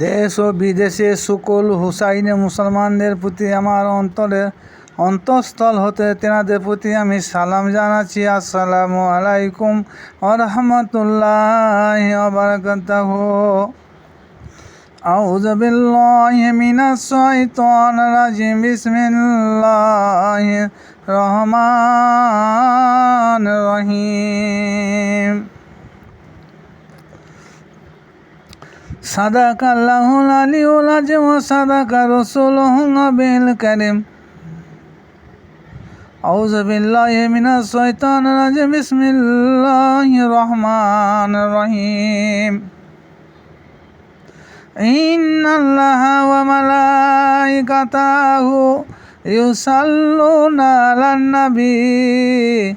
দেশ ও বিদেশে সকল হুসাইনে মুসলমানদের প্রতি আমার অন্তরের অন্তঃস্থল হতে তেনাদের প্রতি আমি সালাম জানাচ্ছি আসসালামু আলাইকুম আরহামতুল্লাহ বারকাতাহ أعوذ بالله من الشيطان الرجيم بسم الله الرحمن الرحيم صدق الله العلي العظيم وصدق رسوله النبي الكريم أعوذ بالله من الشيطان الرجيم بسم الله الرحمن الرحيم إن الله وملائكته يصلون على النبي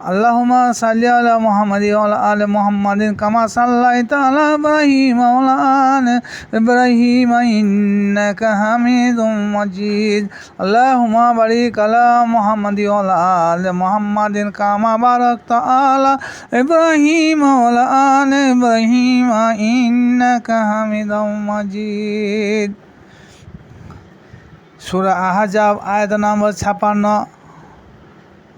আল্লাহমা সাল্লি মোহাম্মদ আল মোহাম্মদ কামা সাল্লাই তালা ইব্রাহিম আল ইব্রাহিম ইন্নাকা হামিদুম মজিদ। আল্লাহমা বারিক আলা মোহাম্মদ আল মোহাম্মদ কামা বারক তালা ইব্রাহিম আল ইব্রাহিম ইন্নাকা হামিদুম মজিদ। সুরা আহাজাব আয়াত নম্বর ছাপান্ন।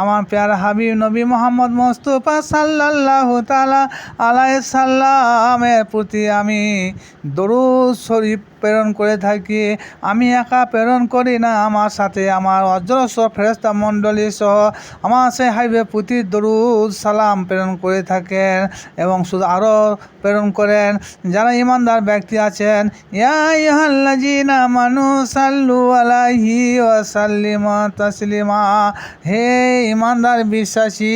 আমার প্যারা হাবিব নবী মোহাম্মদ মোস্তফা সাল্লাল্লাহু তালা আলাই সাল্লামের প্রতি আমি দরুদ শরীফ প্রেরণ করে থাকি। আমি একা প্রেরণ করি না, আমার সাথে আমার অজস্র ফেরেস্তা মণ্ডলী সহ আমার সে হাইবে প্রতি দরুদ সালাম প্রেরণ করে থাকেন এবং শুধু আরও প্রেরণ করেন। যারা ইমানদার ব্যক্তি আছেন ইয়াল্লাজিনা মানু সাল্লু আলাইহি ওয়াসাল্লিমা তাসলিমা, হে ইমানদার বিশ্বাসী,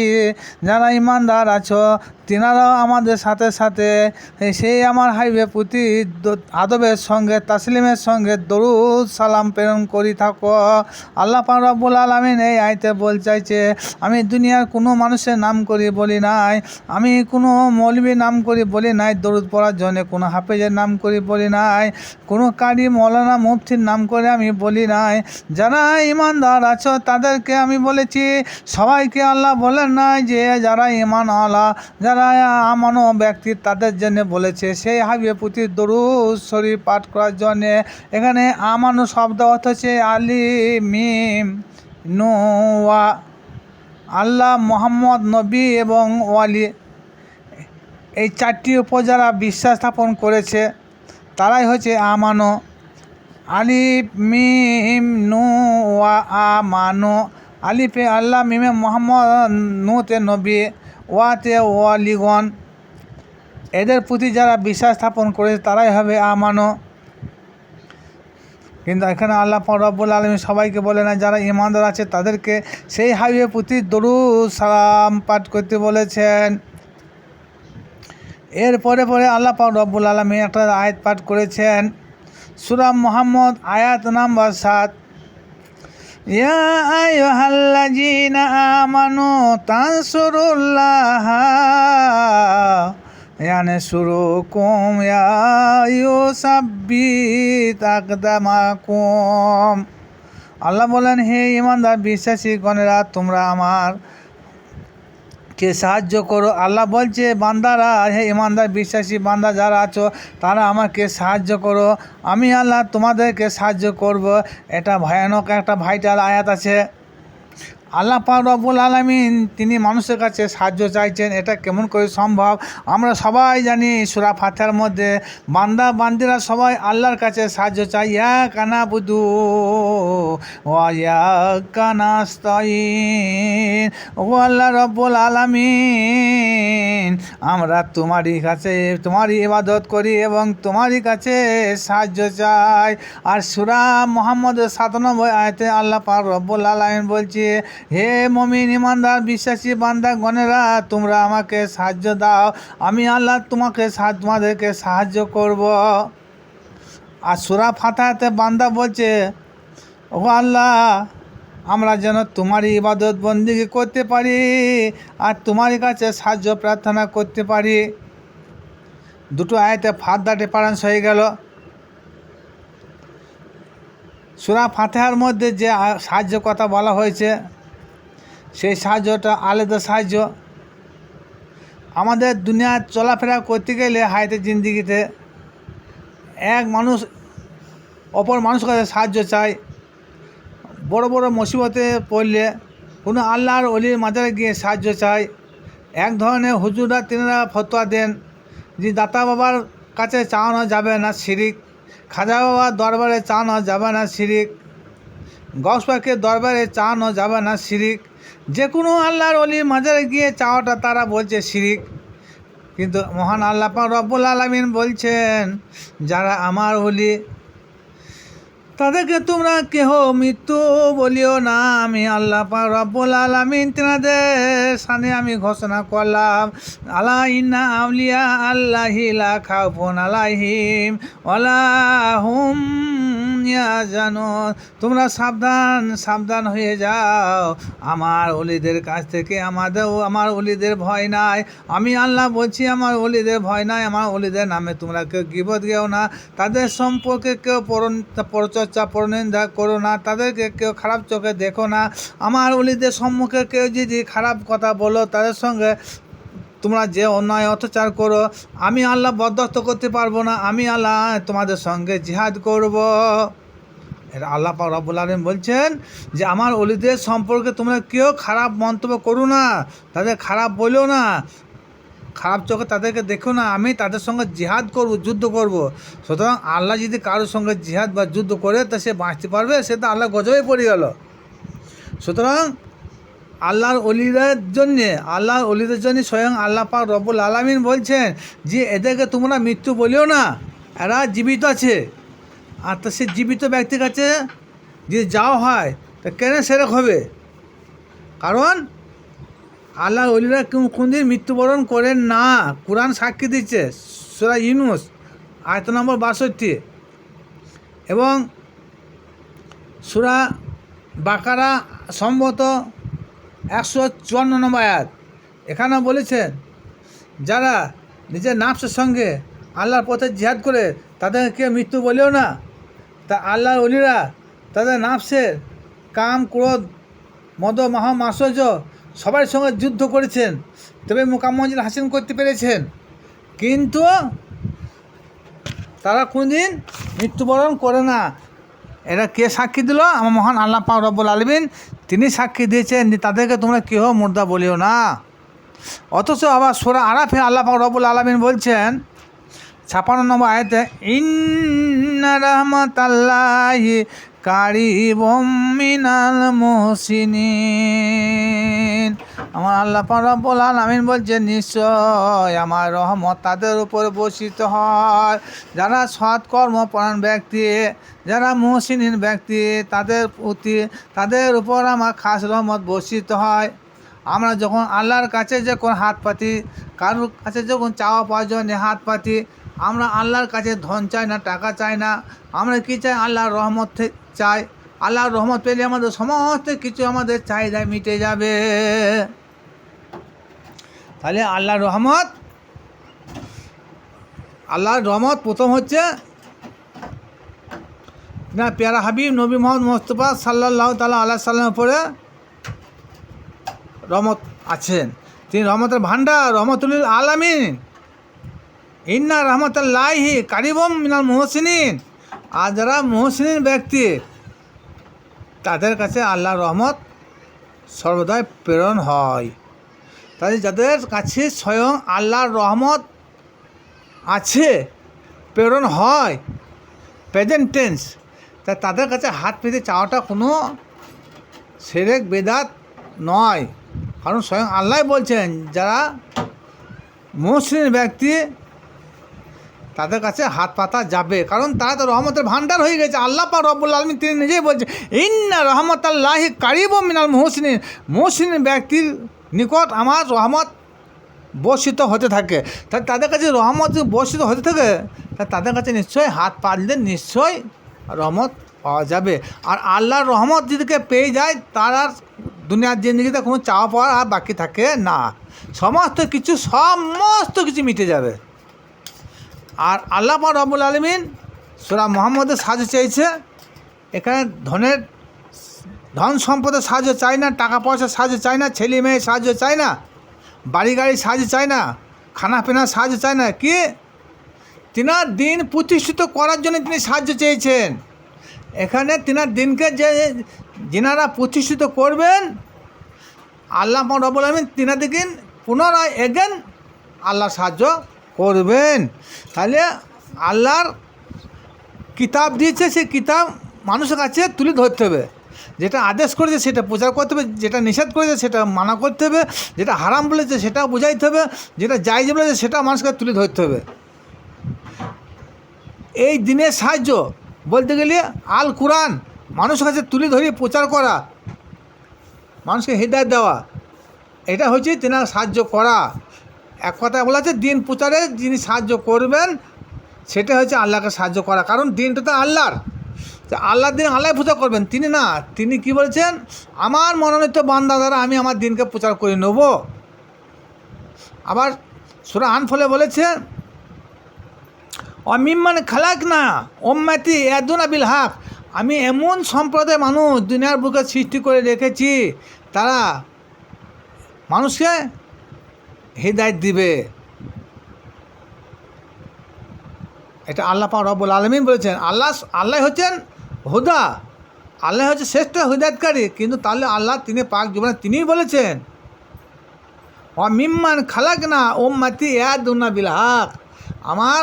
যারা ইমানদার আছো তিনারাও আমাদের সাথে সাথে সেই আমার হাইবে প্রতি আদবের সঙ্গে, তাসলিমের সঙ্গে দরুদ সালাম প্রেরণ করি থাকো। আল্লাহ রব্বুল আলমিন এই আইতে বল চাইছে, আমি দুনিয়ার কোনো মানুষের নাম করি বলি নাই, আমি কোনো মৌলবীর নাম করি বলি নাই, দরুদ পড়ার জন্য কোনো হাফেজের নাম করি বলি নাই, কোনো কারি মৌলানা মুফতির নাম করে আমি বলি নাই, যারা ইমানদার আছো তাদেরকে আমি বলেছি সবাইকে আল্লাহ বলেন নাই যে যারা ইমান আলা যারা আমানো ব্যক্তি, তাদের জন্য বলেছে, সেই হাবিয়ে প্রতি দরুদ শরীফ পাঠ করার জন্যে। এখানে আমানো শব্দ হচ্ছে আলি মিম নোয়া আল্লাহ মোহাম্মদ নবী এবং ওয়ালি, এই চারটি উপর যারা বিশ্বাস স্থাপন করেছে। তারাই হচ্ছে আমানো। আলিফ মিম নু ওয়া আমানো। আলিফে আল্লাহ মিমে মোহাম্মদ নুতে নবী, ওয়াতে ওয়ালিগণ। এদের প্রতি যারা বিশ্বাস স্থাপন করেছে, তারাই হবে আমানো। কিন্তু এখানে আল্লাহ রব্বুল আলমী সবাইকে বলে না, যারা ইমানদার আছে, তাদেরকে সেই হাইওয়ে প্রতি দরু সালাম পাঠ করতে বলেছেন। এরপরে পরে আল্লাহ রব্বুল আলমী একটা আয়াত পাঠ করেছেন। সুরাম মোহাম্মদ আয়াত নাম্বার সাত। ইয়া আইয়ুহাল্লাযীনা আমানু তানসুরুল্লাহ ইয়ানসুরুকুম ইয়া ইউসাব্বিত আকদামাকুম আল্লাহ বলেন, হে ইমানদার, বিশ্বাসী গণেরা, তোমরা আমার কে সাহায্য করো? আল্লাহ বলছে, বান্দারা, হে ইমানদার, বিশ্বাসী বান্দা যারা আছো, তারা আমাকে সাহায্য করো। আমি আল্লাহ তোমাদেরকে সাহায্য করব। এটা ভয়ানক একটা ভাইটাল আয়াত আছে। আল্লাহ পাক রব্বুল আলমিন তিনি মানুষের কাছে সাহায্য চাইছেন। এটা কেমন করে সম্ভব? আমরা সবাই জানি সুরা ফাতেহার মধ্যে বান্দা, বান্দিরা সবাই আল্লাহর কাছে সাহায্য চাই ইয়া কানা বুধু ওয়া কানাস্তাইন ও আল্লাহ রব্বুল আলামিন, আমরা তোমারই কাছে, তোমারই ইবাদত করি এবং তোমারই কাছে সাহায্য চাই। আর সুরা মোহাম্মদ সাতানব্বই আয়তে আল্লাহ পাক রব্বুল আলামিন বলছে হে মমিন ইমানদার, বিশ্বাসী বান্দা, গণেরা, তোমরা আমাকে সাহায্য দাও। আমি আল্লাহ তোমাকে তোমাদেরকে সাহায্য করব। আর সুরা ফাতাহাতে বান্দা বলছে, ও আল্লাহ, আমরা যেন তোমারই ইবাদত বন্দিকে করতে পারি আর তোমারই কাছে সাহায্য, প্রার্থনা করতে পারি। দুটো আয়তে ফাদ্দা ডিফারেন্স হয়ে গেল। সুরা ফাতেহার মধ্যে যে সাহায্য কথা বলা হয়েছে সেই সাহায্যটা আলাদা সাহায্য। আমাদের দুনিয়ার চলাফেরা করতে গেলে হাইতে জিন্দিগিতে এক মানুষ, অপর মানুষের কাছে সাহায্য চায় বড় বড় মুসিবতে পড়লে কোনো আল্লাহর অলির মাজারে গিয়ে সাহায্য চায় এক ধরনের হুজুরা তিনারা ফতোয়া দেন যে, দাতা বাবার কাছে চাওয়ানো যাবে না শিরিক, খাজা বাবার দরবারে চাওয়ানো যাবে না শিরিক গসপাকে দরবারে চাওয়ানো যাবে না শিরিক যে কোনো আল্লাহর অলির মাজারে গিয়ে চাওয়াটা তারা বলছে শিরিক। কিন্তু মহান আল্লাপা রব্বুল আলমিন বলছেন, যারা আমার অলি তাদেরকে তোমরা কেহ মৃত্যু বলিও না। আমি আল্লাহ রব্বুল আলামিন তিনাদের সামনে আমি ঘোষণা করলাম, আলা আউলিয়া আল্লাহি লা খাউফুন আলাইহিম ইয়াজানুন তোমরা সাবধান সাবধান হয়ে যাও। আমার অলিদের কাছ থেকে আমাদেরও, আমার অলিদের ভয় নাই। আমি আল্লাহ বলছি, আমার অলিদের ভয় নাই, আমার অলিদের নামে তোমরা কেউ গিবত গেও না। তাদের সম্পর্কে কেউ পরন- পরচর্চা পরনিন্দা করো না, তাদেরকে কেউ খারাপ চোখে দেখো না। আমার অলিদের সম্মুখে কেউ যদি খারাপ কথা বলো, তাদের সঙ্গে তোমরা যে অন্যায় অত্যাচার করো, আমি আল্লাহ বরদাস্ত করতে পারব না, আমি আল্লাহ তোমাদের সঙ্গে জিহাদ করব। এটা আল্লাহ রব্বুল আলম বলছেন যে, আমার অলিদের সম্পর্কে তোমরা কেউ খারাপ মন্তব্য করো না, তাদের খারাপ বলো না। খারাপ চোখে তাদেরকে দেখো না, আমি তাদের সঙ্গে জিহাদ করব, যুদ্ধ করব। সুতরাং আল্লাহ যদি কারোর সঙ্গে জিহাদ বা যুদ্ধ করে, তা সে বাঁচতে পারবে, সে তো আল্লাহ গজবে পড়ে গেল। সুতরাং আল্লাহর অলিদের জন্যে, আল্লাহর অলিদের জন্য স্বয়ং আল্লাহ পাক রব্বুল আলামিন বলছেন যে, এদেরকে তোমরা মৃত্যু বলিও না, এরা জীবিত আছে। আর তা সে জীবিত ব্যক্তির কাছে যদি যাওয়া হয়, তা কেন সেরক হবে? কারণ আল্লাহর অলিরা কেউ কোনদিন মৃত্যুবরণ করেন না। কোরআন সাক্ষী দিচ্ছে, সুরা ইউনুস, আয়ত নম্বর বাষট্টি। এবং সুরা বাকারা সম্ভবত একশো চুয়ান্ন নম্বর আয়াত। এখানে বলেছেন যারা নিজের নাফসের সঙ্গে আল্লাহর পথে জিহাদ করে, তাদেরকে মৃত্যু বলেও না। তা আল্লাহর অলিরা তাদের নাফসের কাম, ক্রোধ, মদ, মহা, মাসজ সবার সঙ্গে যুদ্ধ করেছেন, তবে মোকাম্মজিল হাসিল করতে পেরেছেন। কিন্তু তারা কোনদিন মৃত্যুবরণ করে না। এরা কে সাক্ষী দিল? আমার মহান আল্লাহ পাক রব্বুল আলমিন, তিনি সাক্ষী দিয়েছেন তাদেরকে তোমরা কেহ মুর্দা বলিও না। অথচ আবার সোরা আরাফে আল্লাহ পাক রব্বুল আলমিন বলছেন, ছাপান্ন নম্বর আয়তে, ইন্না রহমতাল্লাহি কারিবম মিনাল মুহসিনিন আমার আল্লাহ রব্বুল আলামিন বলছেন, নিশ্চয় আমার রহমত তাদের উপর বর্ষিত হয়। যারা সৎ কর্মপরায়ণ ব্যক্তি, যারা মুহসিনীন ব্যক্তি, তাদের প্রতি, তাদের উপর আমার খাস রহমত বর্ষিত হয়। আমরা যখন আল্লাহর কাছে যে যখন হাত পাতি, কারোর কাছে যখন চাওয়া পাওয়ার জন্য হাত পাতি, আমরা আল্লাহর কাছে ধন চাই না, টাকা চাই না। আমরা কি চাই? আল্লাহর রহমত চাই। আল্লাহর রহমত পেলে আমাদের সমস্ত কিছু আমাদের চাহিদা মিটে যাবে। তাহলে আল্লাহর রহমত আল্লাহর রহমত প্রথম হচ্ছে না, পেয়ারা হাবিব নবী মোহাম্মদ মোস্তফা সাল্লাহ তালা আল্লাহ সাল্লামের উপরে রহমত আছেন। তিনি রহমতের ভান্ডার রহমতুল আলামিন। ইন্না রহমতুল্লাহি কারিবম মিনাল মোহসিনিন। আর যারা মোহসিনিন ব্যক্তি তাদের কাছে আল্লাহর রহমত সর্বদাই প্রেরণ হয়। তাই যাদের কাছে স্বয়ং আল্লাহর রহমত আছে, প্রেরণ হয় প্রেজেন্ট টেন্স তা তাদের কাছে হাত পেতে চাওয়াটা কোনো সেরেক বেদাত নয়। কারণ স্বয়ং আল্লাহ বলছেন, যারা মুসলিম ব্যক্তি তাদের কাছে হাত পাতা যাবে। কারণ তারা তো রহমতের ভান্ডার হয়ে গেছে। আল্লাহ পা রব্বুল আলমী তিনি নিজেই বলছেন ইন্না রহমত আল্লাহি কারিব মিনাল মহসিন মহসিন ব্যক্তির নিকট আমার রহমত বর্ষিত হতে থাকে। তা তাদের কাছে রহমত বর্ষিত হতে থাকে, তা তাদের কাছে নিশ্চয়ই হাত পাতলে নিশ্চয়ই রহমত পাওয়া যাবে। আর আল্লাহর রহমত যেদিকে পেয়ে যায়, তার আর দুনিয়ার জিন্দগিতে কোনো চাওয়া পাওয়া আর বাকি থাকে না। সমস্ত কিছু সমস্ত কিছু মিটে যাবে। আর আল্লাহ পাক রব্বুল আলমিন সুরা মোহাম্মদের সাহায্য চেয়েছে। এখানে ধনের ধন সম্পদের সাহায্য চাই না, টাকা পয়সার সাহায্য চাই না, ছেলে মেয়ের সাহায্য চাই না, বাড়ি গাড়ির সাহায্য চাই না, খানা পিনার সাহায্য চাই না, কি? তিনার দিন প্রতিষ্ঠিত করার জন্য তিনি সাহায্য চেয়েছেন। এখানে তিনার দিনকে যে যিনারা প্রতিষ্ঠিত করবেন, আল্লাহ রবুল আলমিন তিনাদিকে পুনরায় এগেন আল্লাহ সাহায্য করবেন। তাহলে আল্লাহর কিতাব দিয়েছে, সেই কিতাব মানুষের কাছে তুলে ধরতে হবে। যেটা আদেশ করেছে সেটা প্রচার করতে হবে, যেটা নিষেধ করেছে সেটা মানা করতে হবে, যেটা হারাম বলেছে সেটাও বোঝাইতে হবে, যেটা জায়জ বলেছে সেটাও মানুষকে তুলে ধরতে হবে। এই দিনের সাহায্য বলতে গেলে আল কোরআন মানুষের কাছে তুলে ধরিয়ে প্রচার করা, মানুষকে হৃদায়ত দেওয়া, এটা হচ্ছে তেনার সাহায্য করা। এক কথায় বলা আছে দিন প্রচারে যিনি সাহায্য করবেন সেটা হচ্ছে আল্লাহকে সাহায্য করা। কারণ দিনটা তো আল্লাহর। তো আল্লাহর দিন আল্লাহ প্রচার করবেন, তিনি না। তিনি কি বলছেন? আমার মনোনীত বান্দা দ্বারা আমি আমার দিনকে প্রচার করে নেব। আবার সুরা আনফলে বলেছে, অমিম্মান খালাক না ওম্মাতি এদুন আবিল হাক। আমি এমন সম্প্রদায় মানুষ দুনিয়ার বুকে সৃষ্টি করে রেখেছি, তারা মানুষকে হৃদায়ত দিবে। এটা আল্লাহ পা রব্বুল আলমিন বলেছেন, আল্লাহ আল্লাহ হচ্ছেন হুদা। আল্লাহ হচ্ছে শ্রেষ্ঠ হৃদায়তকারী, কিন্তু তাহলে আল্লাহ তিনি পাক জীবনে তিনিই বলেছেন। অমিম্মান খালাক না ওম্মাতি এদুনা বিল হাক। আমার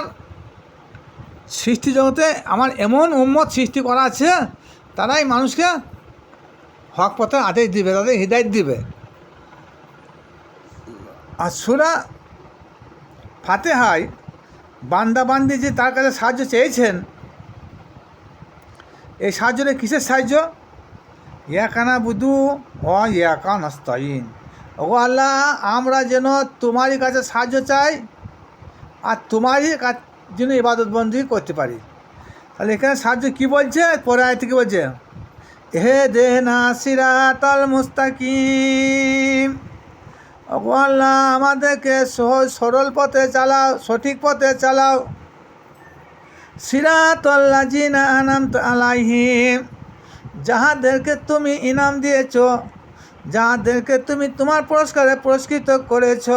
সৃষ্টি জগতে আমার এমন উম্মত সৃষ্টি করা আছে, তারাই মানুষকে হক পথে আদেশ দিবে, তাদের হৃদায়ত দিবে। সুরা ফাতেহায় বান্দা বান্দি যে তার কাছে সাহায্য চেয়েছেন, এই সাহায্যটা কিসের সাহায্য? ইয়াকানা বুধু ও ইয়াকা নস্তাইন ও আল্লাহ, আমরা যেন তোমারই কাছে সাহায্য চাই আর তোমারই কাছ জন্য ইবাদতবন্দি করতে পারি। তাহলে এখানে সাহায্য কী বলছে? পরে আয় থেকে বলছে? হে দে না সিরাতাল মুস্তাকিম। আল্লাহ, আমাদেরকে সহজ, সরল পথে চালাও, সঠিক পথে চালাও। সিরাতল্লা জিনা আনাম আলাইহিম, যাহাদেরকে তুমি ইনাম দিয়েছ, যাহাদেরকে তুমি তোমার পুরস্কারে পুরস্কৃত করেছ,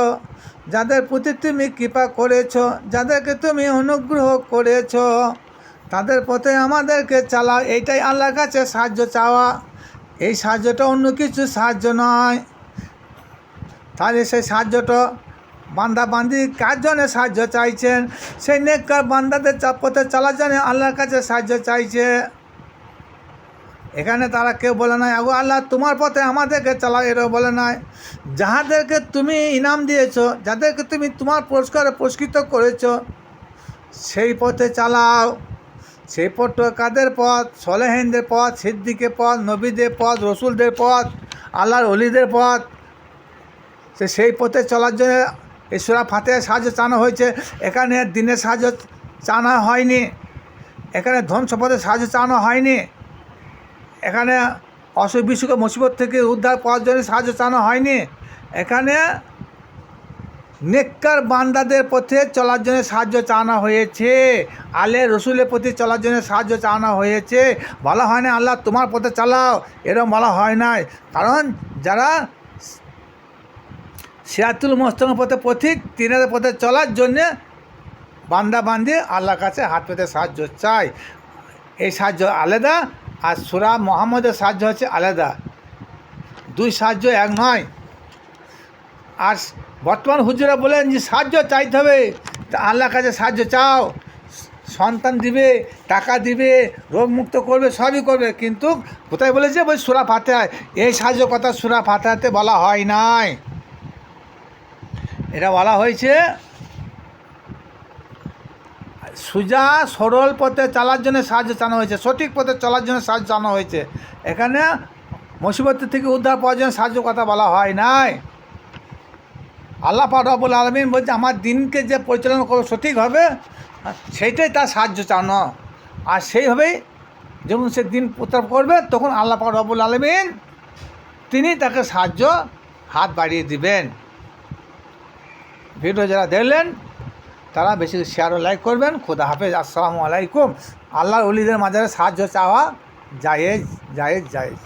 যাদের প্রতি তুমি কৃপা করেছ, যাদেরকে তুমি অনুগ্রহ করেছ, তাদের পথে আমাদেরকে চালাও। এইটাই আল্লাহর কাছে সাহায্য চাওয়া। এই সাহায্যটা অন্য কিছু সাহায্য নয়। তাহলে সেই সাহায্যটা বান্দা বান্দি কার জন্য সাহায্য চাইছেন? সেই নেককার বান্দাদের পথে চলার জন্য আল্লাহর কাছে সাহায্য চাইছে। এখানে তারা কেউ বলে নাই, আগো আল্লাহ, তোমার পথে আমাদেরকে চালাও। এরাও বলে নাই, যাহাদেরকে তুমি ইনাম দিয়েছ, যাদেরকে তুমি তোমার পুরস্কারে পুরস্কৃত করেছ, সেই পথে চালাও। সেই পথটা কাদের পথ? সলেহেনদের পথ, সিদ্দিকের পথ, নবীদের পথ, রসুলদের পথ, আল্লাহর অলিদের পথ। সে সেই পথে চলার জন্য ঈশ্বরা ফাতে সাহায্য চানো হয়েছে। এখানে দিনের সাহায্য চানা হয়নি। এখানে ধন সম্পদের সাহায্য চানো হয়নি। এখানে অসুখ বিসুখ মুসিবত থেকে উদ্ধার পাওয়ার জন্য সাহায্য চানো হয়নি। এখানে নেককার বান্দাদের পথে চলার জন্য সাহায্য চাওয়া হয়েছে। আলে রসুলের প্রতি চলার জন্য সাহায্য চাওয়া হয়েছে। বলা হয় না আল্লাহ তোমার পথে চালাও। এরকম বলা হয় নাই। কারণ যারা সিরাতুল মোস্তমের পথে পথিক তিনের পথে চলার জন্যে বান্দা বান্দি আল্লাহর কাছে হাত পেতে সাহায্য চাই এই সাহায্য আলাদা আর সুরা মোহাম্মদের সাহায্য হচ্ছে আলাদা। দুই সাহায্য এক নয়। আর বর্তমান হুজুরা বলেন যে সাহায্য চাইতে হবে, তা আল্লাহর কাছে সাহায্য চাও। সন্তান দিবে, টাকা দিবে, রোগ মুক্ত করবে, সবই করবে। কিন্তু কোথায় বলেছে? ওই সুরা ফাতেহায় এই সাহায্য কথা সুরা ফাতেহাতে বলা হয় নাই। এটা বলা হয়েছে, সুজা সরল পথে চালার জন্য সাহায্য চানো হয়েছে, সঠিক পথে চলার জন্য সাহায্য চানো হয়েছে। এখানে মুসিবত থেকে উদ্ধার পাওয়ার জন্য সাহায্য কথা বলা হয় নাই। আল্লাহ পাক রব্বুল আলমিন বলছে, আমার দিনকে যে পরিচালনা করব সঠিক হবে সেইটাই তার সাহায্য চানো আর সেইভাবেই যখন সে দিন প্রতাপ করবে, তখন আল্লাহ পাক রবুল আলমিন তিনি তাকে সাহায্য হাত বাড়িয়ে দিবেন। ভিডিও যারা দেখলেন, তারা বেশি শেয়ার ও লাইক করবেন। খোদা হাফেজ, আসসালামু আলাইকুম। আল্লাহর অলিদের মাঝারে সাহায্য চাওয়া, জায়েজ জায়েজ জায়েজ।